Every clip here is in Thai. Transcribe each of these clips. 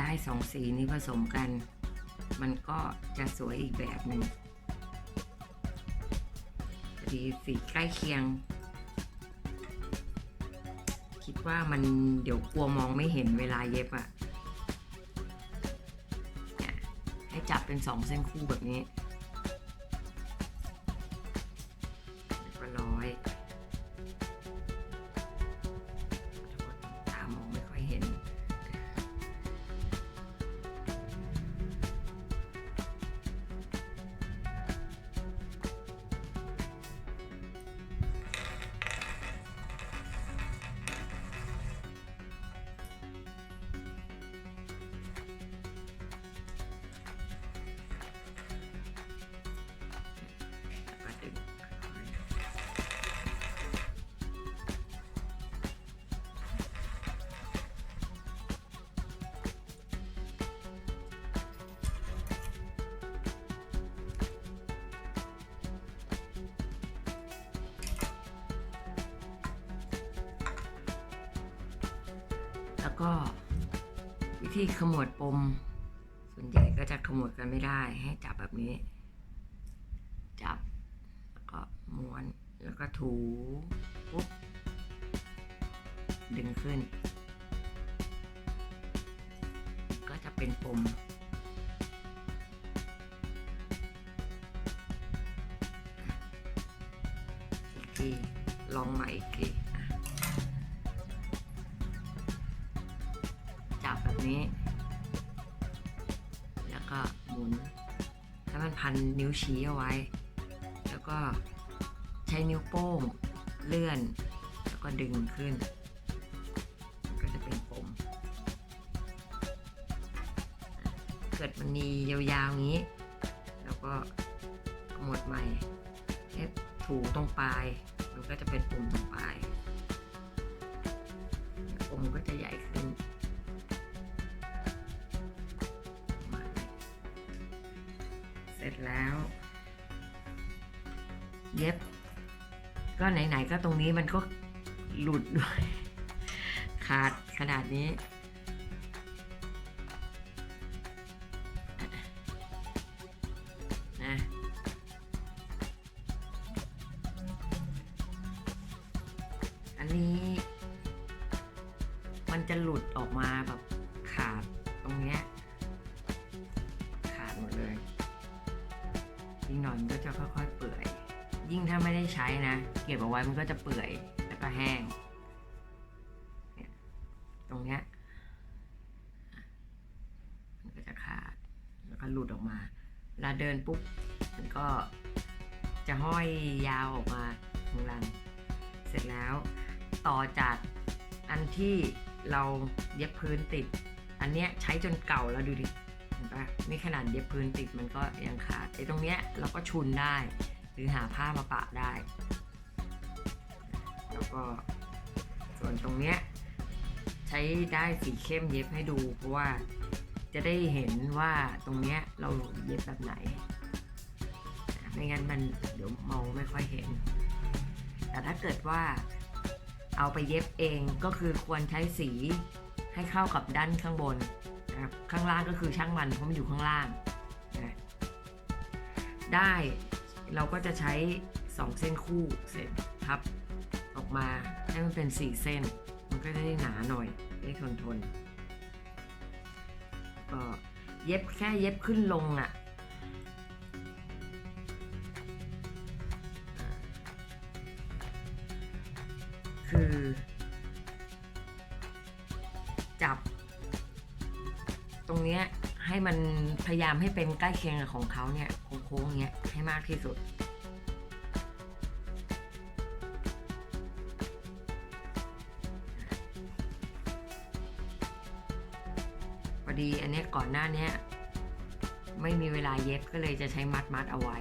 ได้สองสีนี้ผสมกัน มันก็จะสวยอีกแบบหนึ่งพอดีสีใกล้เคียง คิดว่ามันเดี๋ยวกลัวมองไม่เห็นเวลาเย็บอะ่ะให้จับเป็นสองเส้นคู่แบบนี้ แล้วก็วิธีขมวดปม ส่วนใหญ่ก็จะขมวดกันไม่ได้ ให้จับแบบนี้ จับ แล้วก็ม้วน แล้วก็ถูปุ๊บ ดึงขึ้น ก็จะเป็นปมอีกีลองใหม่อีกที นี้ แล้วก็หมุนให้มันพันนิ้วชี้เอาไว้ แล้วก็ใช้นิ้วโป้งเลื่อน แล้วก็ดึงขึ้น ก็จะเป็นปมเกิดมันมียาวๆอย่างนี้ แล้วก็หมดใหม่ให้ถูตรงปลายมันก็จะเป็นปมตรงปลายปมก็จะใหญ่ขึ้น เสร็จแล้ว เย็บ ก็ไหนๆก็ตรงนี้มันก็หลุดด้วย ขาดขนาดนี้ นะอันนี้ มันจะหลุดออกมาแบบขาดตรงเนี้ย อนก็จะค่อยๆเปื่อย ยิ่งถ้าไม่ได้ใช้นะ เก็บเอาไว้มันก็จะเปื่อย แล้วก็แห้ง ตรงเนี้ยมันก็จะขาด แล้วก็หลุดออกมาเวลาเดินปุ๊บ มันก็จะห้อยยาวออกมาข้างลัง เสร็จแล้วต่อจากอันที่เราเย็บพื้นติด อันเนี้ยใช้จนเก่าแล้วดูดิ ห็นปะนี่ขนาดเย็บพื้นติดมันก็ยังขาดไอ้ตรงเนี้ยเราก็ชุนได้ หรือหาผ้ามาปะได้ แล้วก็ส่วนตรงเนี้ยใช้ได้สีเข้มเย็บให้ดู เพราะว่าจะได้เห็นว่าตรงเนี้ยเราเย็บแบบไหน ไม่งั้นมันเดี๋ยวมองไม่ค่อยเห็น แต่ถ้าเกิดว่าเอาไปเย็บเองก็คือควรใช้สีให้เข้ากับด้านข้างบน นะครับข้างล่างก็คือช่างมันเพราะมันอยู่ข้างล่างนะได้เราก็จะใช้ 2 เส้นคู่เสร็จทับออกมาให้มันเป็น 4 เส้น มันก็จะได้หนาหน่อยได้ทนทนก็เย็บแค่เย็บขึ้นลงอะ่ะคือ ตรงเนี้ยให้มันพยายามให้เป็นใกล้เคียงกับของเขาเนี่ยโค้งๆอย่างเงี้ยให้มากที่สุด พอดีอันเนี้ยก่อนหน้าเนี้ยไม่มีเวลาเย็บก็เลยจะใช้มัดมัดเอาไว้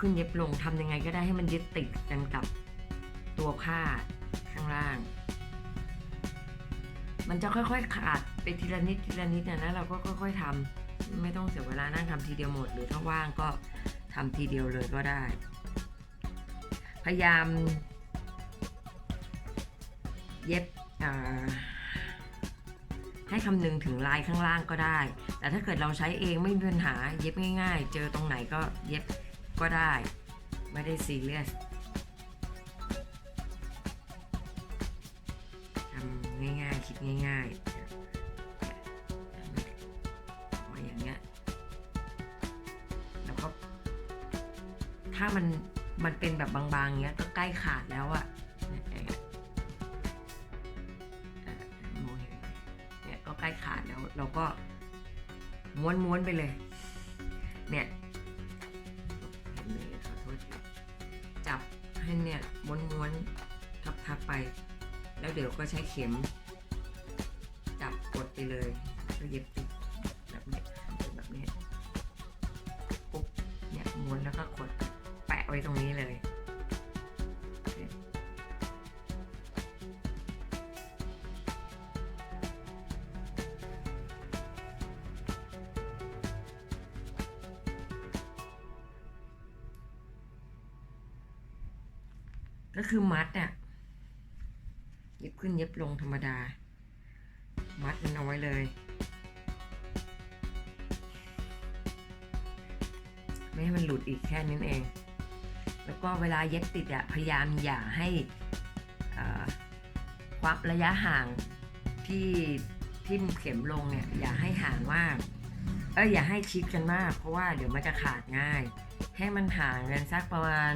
ขึ้นเย็บลงทำยังไงก็ได้ให้มันยึดติดกันกับตัวผ้าข้างล่าง มันจะค่อยๆขาดไปทีละนิดทีละนิดนะนะเราก็ค่อย ๆทำไม่ต้องเสียเวลานั่งทำทีเดียวหมด หรือถ้าว่างก็ทำทีเดียวเลยก็ได้ พยายาม เย็บให้คำนึงถึงลายข้างล่างก็ได้ แต่ถ้าเกิดเราใช้เองไม่มีปัญหาเย็บง่าย ๆ เจอตรงไหนก็เย็บ ก็ได้ ไม่ได้ซีเรียสทำง่ายๆ คิดง่ายๆมาอย่างเงี้ยแล้วก็ถ้ามันมันเป็นแบบบางๆเงี้ยก็ใกล้ขาดแล้วอะเนี่ยอย่างเงี้ยเอ่อมเห็นไหมเนี่ยก็ใกล้ขาดแล้ว เราก็ม้วนๆไปเลย แล้วเดี๋ยวก็ใช้เข็ม จับกดไปเลยแล้วก็เย็บติดแบบนี้แบบนี้ปุ๊บเนี่ยม้วนแล้วก็กดแปะไว้ตรงนี้เลยก็คือมัดอะ เย็บขึ้นเย็บลงธรรมดา มัดมันเอาไว้เลย ไม่ให้มันหลุดอีกแค่นั้นเอง แล้วก็เวลาเย็บติดอะพยายามอย่าให้ความระยะห่างที่ที่มเข็มลงเนี่ยอย่าให้ห่างมากเอ้ยอย่าให้ชิดกันมาก เพราะว่าเดี๋ยวมันจะขาดง่าย ให้มันห่างกันสักประมาณ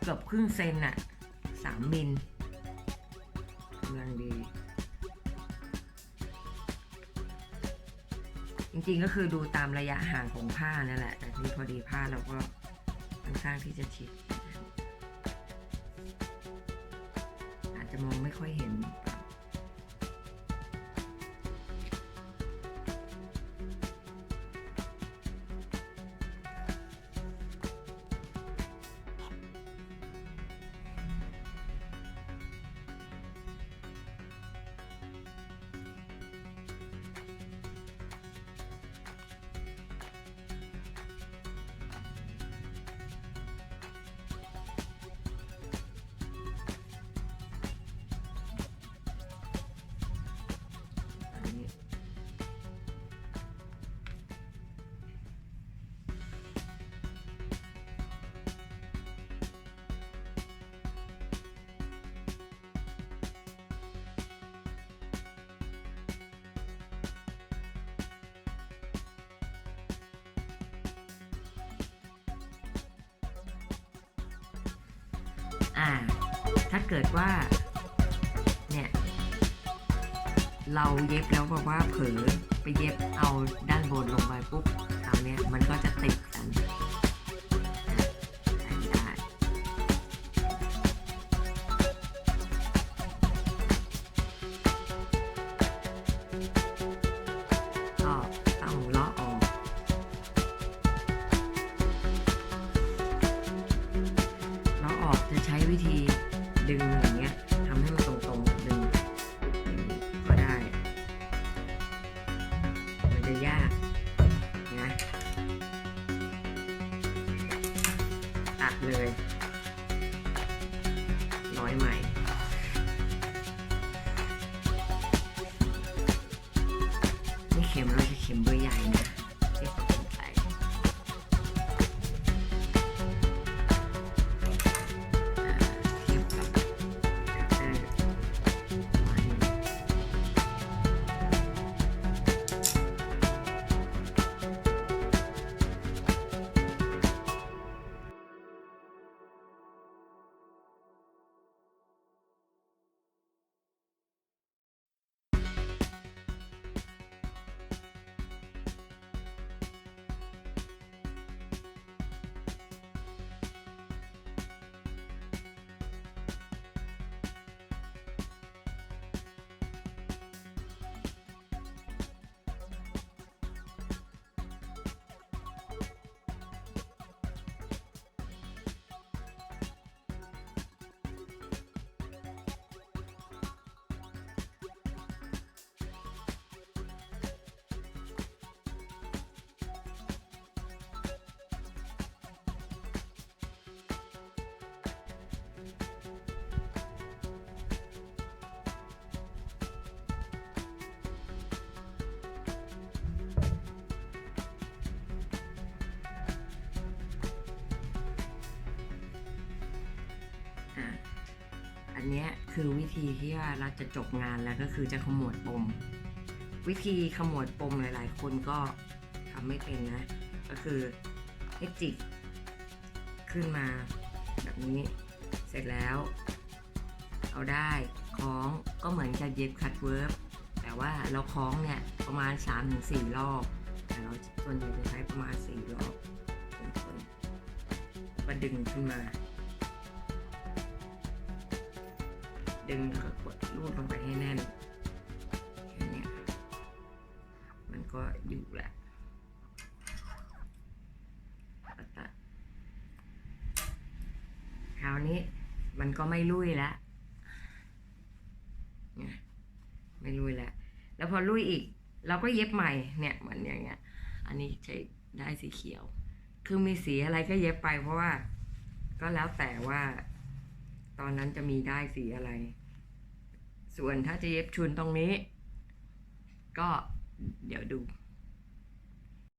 เกือบครึ่งเซนอะสามมิลำลังดี จริงๆก็คือดูตามระยะห่างของผ้านั่นแหละ แต่ที่พอดีผ้าเราก็ค่อนข้างที่จะชิด อาจจะมองไม่ค่อยเห็นอัน อ่า ถ้าเกิดว่า เนี่ย เราเย็บแล้วบอกว่าเผลอไปเย็บเอาด้านบนลงไปปุ๊บคราวเนี้ยมันก็จะติดกัน ออกจะใช้วิธีดึงอย่างเงี้ยทำให้มันตรงๆดึงอย่างนี้ก็ได้ มันจะยากนะตัดเลยร้อยใหม่นี่เข็มเราจะเข็มเบอร์ใหญ่นะ นเนี้ยคือวิธีที่ว่าเราจะจบงานแล้วก็คือจะขมวดปม วิธีขมวดปมหลายๆ คนก็ทำไม่เป็นนะ ก็คือให้จิกขึ้นมาแบบนี้ เสร็จแล้ว เอาได้คล้องก็เหมือนกับเย็บคัดเวิร์บแต่ว่าเราคล้องเนี่ยประมาณ 3-4 รอบ แต่เราส่วนใหญ่จะใช้ประมาณ 4 รอบคนๆก็ดึงขึ้นมา ดึงแล้วก็กดรูดลงไปให้แน่นแค่นี้มันก็อยู่แหละตัดคราวนี้มันก็ไม่ลุยแล้วไม่ลุยแล้ว แล้วพอลุยอีก เราก็เย็บใหม่เนี่ยเหมือนอย่างเงี้ย อันนี้ใช้ได้สีเขียว คือมีสีอะไรก็เย็บไปเพราะว่า ก็แล้วแต่ว่า ตอนนั้นจะมีได้สีอะไร ส่วนถ้าจะเย็บชุนตรงนี้ ก็เดี๋ยวดู